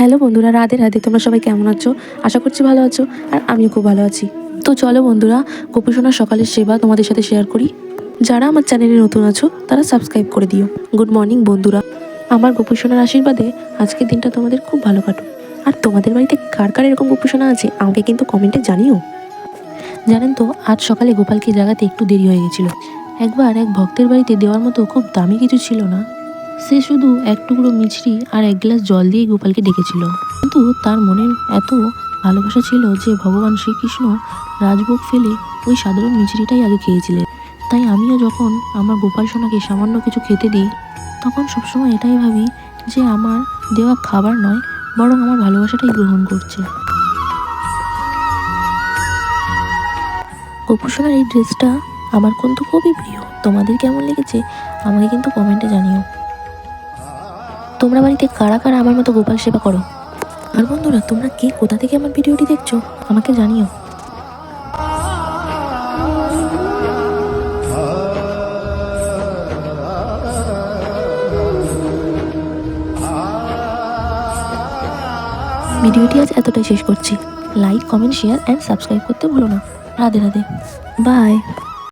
Hello বন্ধুরা, রাধে রাধে, তোমরা সবাই কেমন আছো? আশা করছি ভালো আছো, আর আমিও খুব ভালো আছি। তো চলো বন্ধুরা, গোপীসোনার সকালের সেবা তোমাদের সাথে শেয়ার করি। যারা আমার চ্যানেলে নতুন আছো, তারা সাবস্ক্রাইব করে দিও। গুড মর্নিং বন্ধুরা। আমার গোপীসোনার আশীর্বাদে আজকের দিনটা তোমাদের খুব ভালো কাটুক। আর তোমাদের বাড়িতে কার কার এরকম গোপীসোনা আছে, আমাকে কিন্তু কমেন্টে জানিও। জানেন তো, আজ সকালে গোপালকে জাগাতে একটু দেরি হয়ে গেছিল। একবার এক ভক্তের বাড়িতে দেওয়ার মতো খুব দামি কিছু ছিল না। সে শুধু এক টুকরো মিছরি আর এক গ্লাস জল দিয়ে গোপালকে ডেকেছিল। কিন্তু তার মনে এত ভালোবাসা ছিল যে ভগবান শ্রীকৃষ্ণ রাজভোগ ফেলে ওই সাধারণ মিছরিটাই আগে খেয়েছিলেন। তাই আমিও যখন আমার গোপাল সোনাকে সামান্য কিছু খেতে দিই, তখন সবসময় এটাই ভাবি যে আমার দেওয়া খাবার নয়, বরং আমার ভালোবাসাটাই গ্রহণ করছে। গোপুসোনার এই ড্রেসটা আমার কিন্তু খুবই প্রিয়। তোমাদের কেমন লেগেছে আমাকে কিন্তু কমেন্টে জানিও। তোমরা বাড়িতে কারা কারা আমার মতো গোপাল সেবা করো? আর বন্ধুরা, তোমরা কে? কোথা থেকে আমার ভিডিওটি দেখছ? আমাকে জানিও। ভিডিওটি আজ এতটাই শেষ করছি। Like comment share and subscribe করতে ভুলো না। রাধে রাধে। বাই